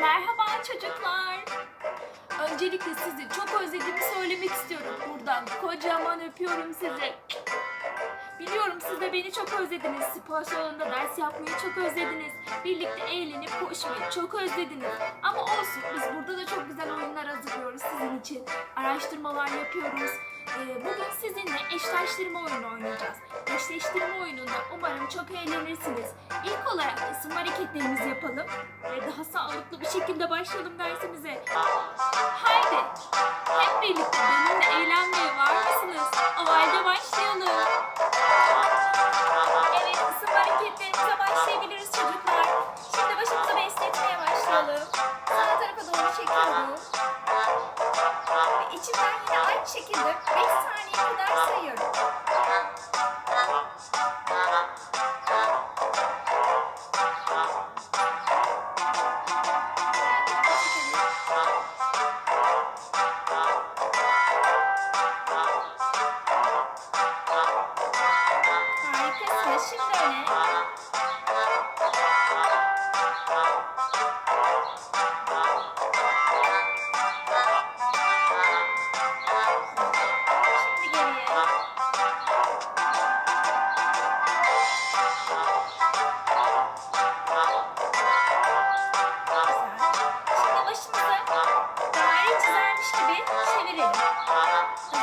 Merhaba çocuklar. Öncelikle sizi çok özlediğimi söylemek istiyorum. Buradan kocaman öpüyorum sizi. Biliyorum siz de beni çok özlediniz. Spor salonunda ders yapmayı çok özlediniz. Birlikte eğlenip koşmayı çok özlediniz. Ama olsun biz burada da çok güzel oyunlar hazırlıyoruz sizin için. Araştırmalar yapıyoruz. Ee, bugün sizinle eşleştirme oyunu oynayacağız. Eşleştirme oyununda umarım çok eğlenirsiniz. İlk olarak ısınma hareketlerimizi yapalım ve daha sağlıklı bir şekilde başlayalım dersimize. Uh-huh.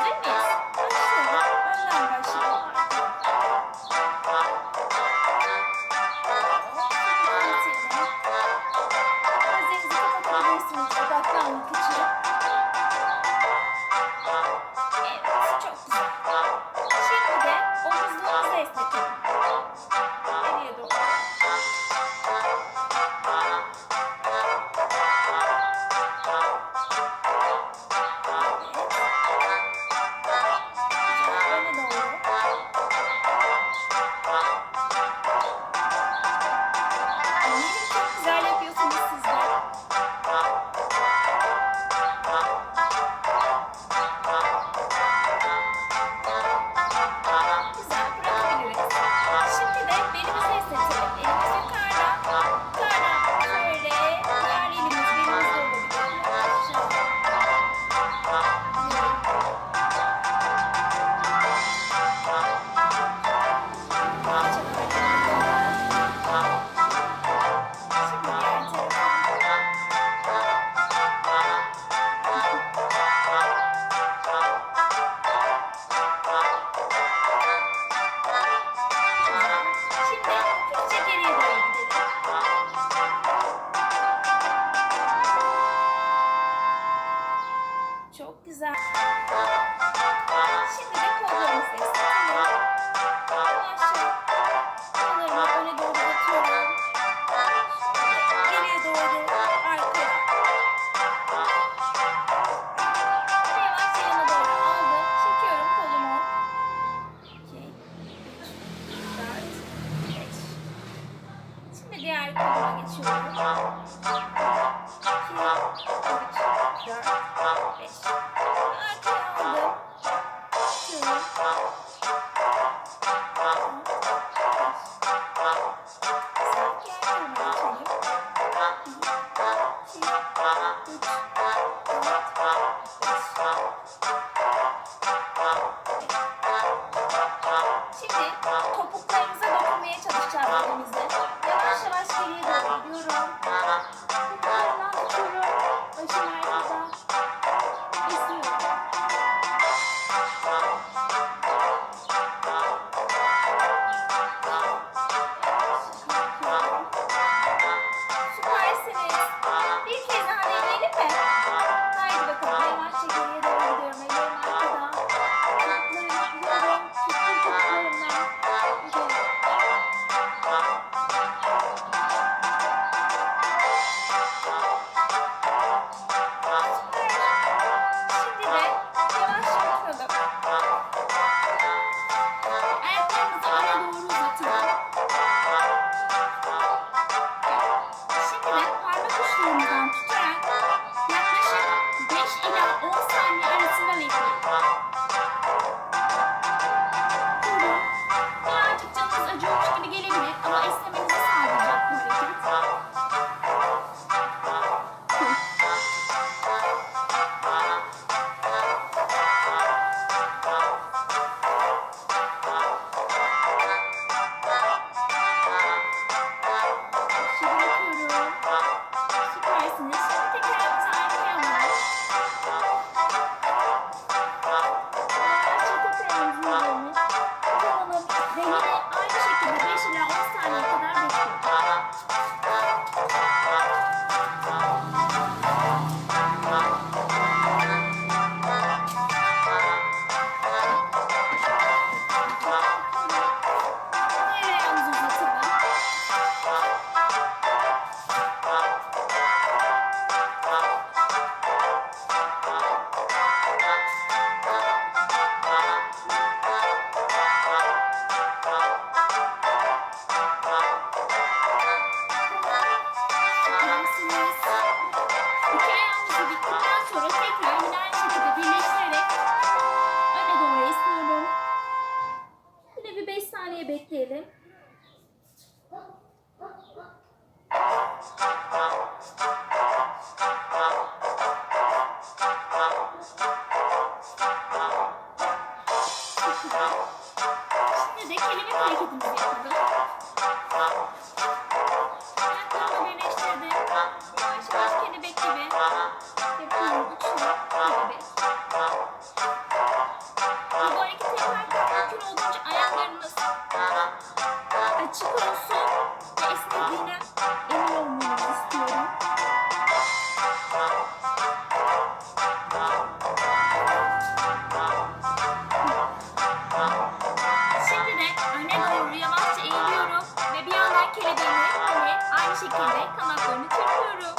Şimdi de öne doğru yavaşça eğiliyorum ve bir yandan kelebeğimi yine aynı şekilde kanatlarını çırpıyorum.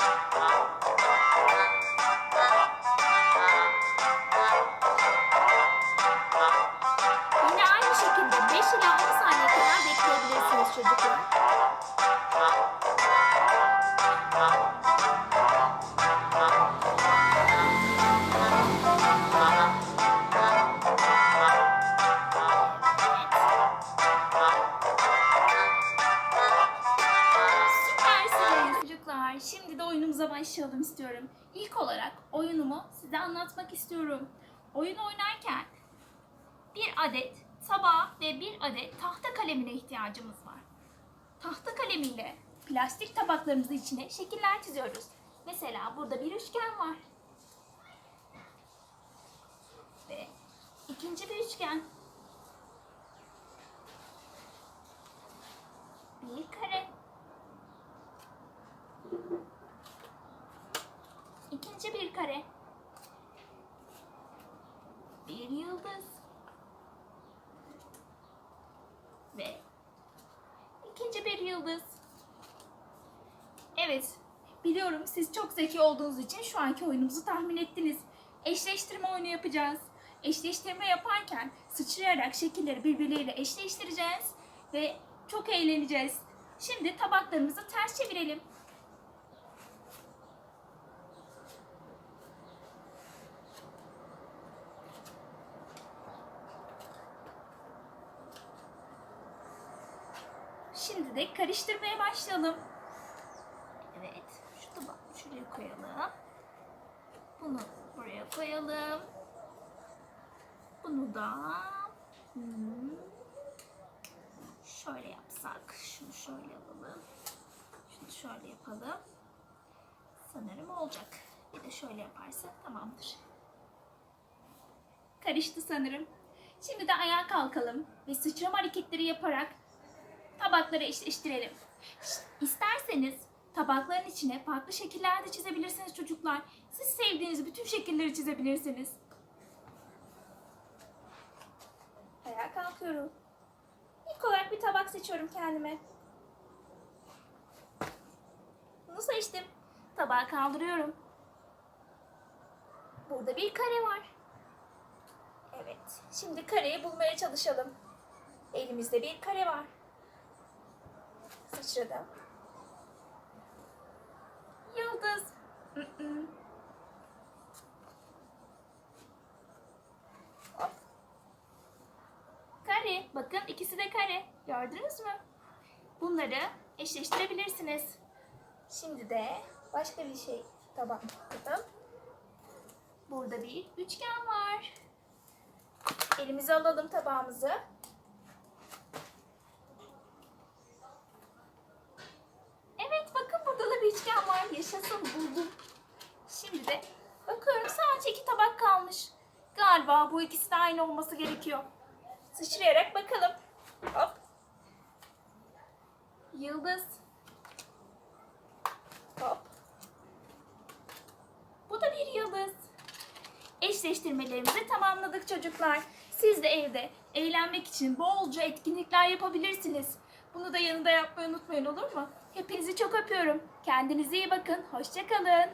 Yine aynı şekilde 5 ila 10 saniye kadar bekleyebilirsiniz çocuklar. Çocuklar. Şimdi de oyunumuza başlayalım istiyorum. İlk olarak oyunumu size anlatmak istiyorum. Oyun oynarken bir adet tabağa ve bir adet tahta kalemine ihtiyacımız var. Tahta kalemiyle plastik tabaklarımızın içine şekiller çiziyoruz. Mesela burada bir üçgen var. Ve ikinci bir üçgen. Bir kare. İkinci bir kare. Bir yıldız. Ve ikinci bir yıldız. Evet, biliyorum siz çok zeki olduğunuz için şu anki oyunumuzu tahmin ettiniz. Eşleştirme oyunu yapacağız. Eşleştirme yaparken sıçrayarak şekilleri birbirleriyle eşleştireceğiz ve çok eğleneceğiz. Şimdi tabaklarımızı ters çevirelim. Şimdi de karıştırmaya başlayalım. Evet, şu tabağı şuraya koyalım. Bunu buraya koyalım. Bunu da hmm, şöyle yapsak. Şunu şöyle alalım. Şunu şöyle yapalım. Sanırım olacak. Bir de şöyle yaparsak tamamdır. Karıştı sanırım. Şimdi de ayağa kalkalım ve sıçrama hareketleri yaparak tabakları eşleştirelim. İsterseniz tabakların içine farklı şekiller de çizebilirsiniz çocuklar. Siz sevdiğiniz bütün şekilleri çizebilirsiniz. Ayağa kalkıyorum. İlk olarak bir tabak seçiyorum kendime. Bunu seçtim. Tabağı kaldırıyorum. Burada bir kare var. Evet. Şimdi kareyi bulmaya çalışalım. Elimizde bir kare var. Sıçradım. Yıldız. Hop. Kare. Bakın ikisi de kare. Gördünüz mü? Bunları eşleştirebilirsiniz. Şimdi de başka bir şey tabak yapalım. Burada bir üçgen var. Elimize alalım tabağımızı. Evet bakın burada da bir üçgen var. Yaşasın buldum. Şimdi de bakıyorum sadece iki tabak kalmış. Galiba bu ikisi de aynı olması gerekiyor. Sıçrayarak bakalım. Hop. Yıldız. Hop. Bu da bir yıldız. Eşleştirmelerimizi tamamladık çocuklar. Siz de evde eğlenmek için bolca etkinlikler yapabilirsiniz. Bunu da yanında yapmayı unutmayın olur mu? Hepinizi çok öpüyorum. Kendinize iyi bakın. Hoşçakalın.